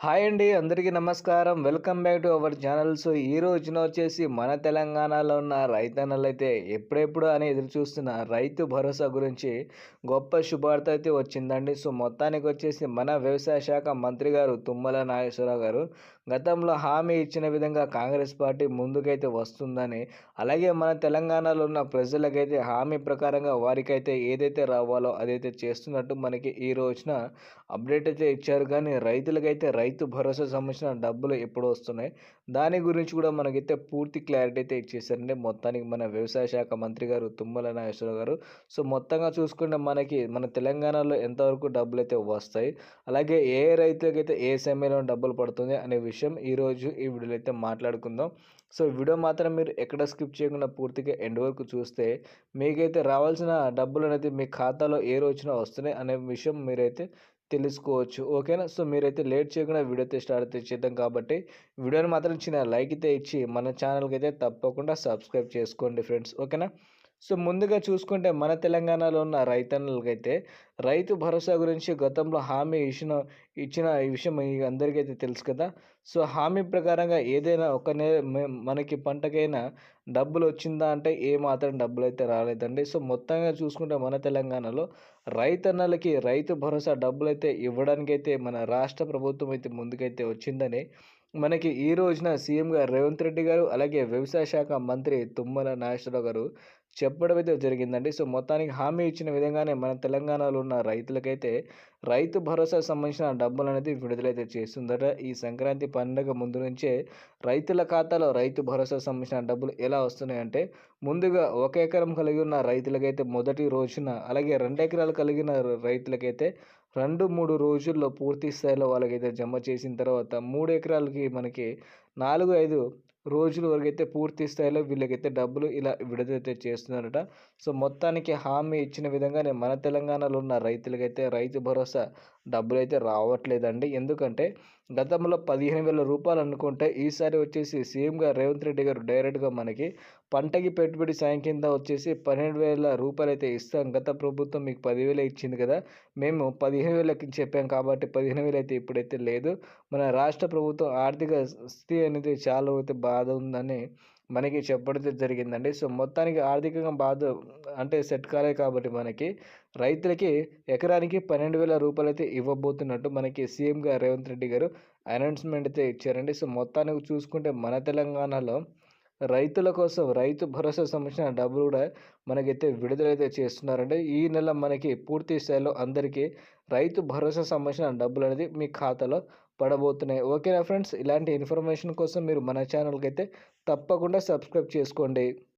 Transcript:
Hi అండి అందరికీ నమస్కారం. Welcome back to our channel. So ఈ రోజున వచ్చేసి మన తెలంగాణలో ఉన్న రైతన్నలు అయితే ఎప్పుడెప్పుడు అని ఎదురు చూస్తున్న రైతు భరోసా గురించి గొప్ప శుభార్త అయితే వచ్చిందండి. సో మొత్తానికి వచ్చేసి మన వ్యవసాయ శాఖ మంత్రి గారు తుమ్మల నాగేశ్వరరావు గారు గతంలో హామీ ఇచ్చిన విధంగా కాంగ్రెస్ పార్టీ ముందుకైతే వస్తుందని అలాగే మన తెలంగాణలో ఉన్న ప్రజలకైతే హామీ ప్రకారంగా వారికైతే ఏదైతే రావాలో అదైతే చేస్తున్నట్టు మనకి ఈ రోజున అప్డేట్ అయితే ఇచ్చారు. కానీ రైతులకైతే రైతు రైతు భరోసా సంబంధించిన డబ్బులు ఎప్పుడు వస్తున్నాయి? దాని గురించి కూడా మనకైతే పూర్తి క్లారిటీ అయితే ఇచ్చేసారండి మొత్తానికి మన వ్యవసాయ శాఖ మంత్రి గారు తుమ్మల నాగేశ్వరరావు గారు. సో మొత్తంగా చూసుకుంటే మనకి మన తెలంగాణలో ఎంతవరకు డబ్బులు అయితే వస్తాయి? అలాగే ఏ రైతులకైతే ఏ సమయంలో డబ్బులు పడుతుంది అనే విషయం ఈరోజు ఈ వీడియోలో అయితే మాట్లాడుకుందాం. సో వీడియో మాత్రం మీరు ఎక్కడ స్కిప్ చేయకుండా పూర్తిగా ఎండ్ వరకు చూస్తే మీకైతే రావాల్సిన డబ్బులు అనేది మీ ఖాతాలో ఏ రోజున వస్తున్నాయి అనే విషయం మీరైతే తెలుసుకోవచ్చు. ఓకేనా? సో మీరైతే లేట్ చేయకుండా వీడియో అయితే స్టార్ట్ అయితే చేద్దాం కాబట్టి వీడియోని మాత్రం చిన్న లైక్ అయితే ఇచ్చి మన ఛానల్కి అయితే తప్పకుండా సబ్స్క్రైబ్ చేసుకోండి ఫ్రెండ్స్. ఓకేనా? సో ముందుగా చూసుకుంటే మన తెలంగాణలో ఉన్న రైతన్నలకైతే రైతు భరోసా గురించి గతంలో హామీ ఇచ్చిన ఇచ్చిన ఈ విషయం మీ అందరికైతే తెలుసు కదా. సో హామీ ప్రకారంగా ఏదైనా ఒక నే మనకి పంటకైనా డబ్బులు వచ్చిందా అంటే ఏ మాత్రం డబ్బులు అయితే రాలేదండి. సో మొత్తంగా చూసుకుంటే మన తెలంగాణలో రైతన్నలకి రైతు భరోసా డబ్బులు అయితే ఇవ్వడానికైతే మన రాష్ట్ర ప్రభుత్వం అయితే ముందుకైతే వచ్చిందని మనకి ఈ రోజున సీఎంగా రేవంత్ రెడ్డి గారు అలాగే వ్యవసాయ శాఖ మంత్రి తుమ్మల నాగేశ్వరరావు గారు చెప్పడం అయితే జరిగిందండి. సో మొత్తానికి హామీ ఇచ్చిన విధంగానే మన తెలంగాణలో ఉన్న రైతులకైతే రైతు భరోసా సంబంధించిన డబ్బులు అనేది విడుదలైతే చేస్తుందట. ఈ సంక్రాంతి పండుగ ముందు నుంచే రైతుల ఖాతాలో రైతు భరోసా సంబంధించిన డబ్బులు ఎలా వస్తున్నాయంటే ముందుగా ఒక ఎకరం కలిగి ఉన్న రైతులకైతే మొదటి రోజున అలాగే రెండు ఎకరాలు కలిగిన రైతులకైతే రెండు మూడు రోజుల్లో పూర్తి స్థాయిలో వాళ్ళకైతే జమ చేసిన తర్వాత మూడు ఎకరాలకి మనకి నాలుగు ఐదు రోజుల వరకు అయితే పూర్తి స్థాయిలో వీళ్ళకైతే డబ్బులు ఇలా విడుదలైతే చేస్తున్నారట. సో మొత్తానికి హామీ ఇచ్చిన విధంగానే మన తెలంగాణలో ఉన్న రైతులకైతే రైతు భరోసా డబ్బులు అయితే రావట్లేదండి. ఎందుకంటే గతంలో పదిహేను వేల రూపాయలు అనుకుంటే ఈసారి వచ్చేసి సీఎంగా రేవంత్ రెడ్డి గారు డైరెక్ట్గా మనకి పంటకి పెట్టుబడి సాయం కింద వచ్చేసి పన్నెండు వేల రూపాయలు అయితే ఇస్తాం. గత ప్రభుత్వం మీకు పదివేలు ఇచ్చింది కదా మేము పదిహేను వేలకి చెప్పాం కాబట్టి పదిహేను వేలు అయితే ఇప్పుడైతే లేదు. మన రాష్ట్ర ప్రభుత్వం ఆర్థిక స్థితి అనేది చాలా అయితే బాధ ఉందని మనకి చెప్పడం జరిగిందండి. సో మొత్తానికి ఆర్థికంగా బాధ అంటే సెట్ కాలే కాబట్టి మనకి రైతులకి ఎకరానికి పన్నెండు వేల రూపాయలు అయితే ఇవ్వబోతున్నట్టు మనకి సీఎంగా రేవంత్ రెడ్డి గారు అనౌన్స్మెంట్ అయితే ఇచ్చారండి. సో మొత్తానికి చూసుకుంటే మన తెలంగాణలో రైతుల కోసం రైతు భరోసా సంబంధించిన డబ్బులు కూడా మనకైతే విడుదలైతే చేస్తున్నారంటే ఈ నెల మనకి పూర్తి స్థాయిలో అందరికీ రైతు భరోసా సంబంధించిన డబ్బులు అనేది మీ ఖాతాలో పడబోతున్నాయి. ఓకేనా ఫ్రెండ్స్? ఇలాంటి ఇన్ఫర్మేషన్ కోసం మీరు మన ఛానల్కి అయితే తప్పకుండా సబ్స్క్రైబ్ చేసుకోండి.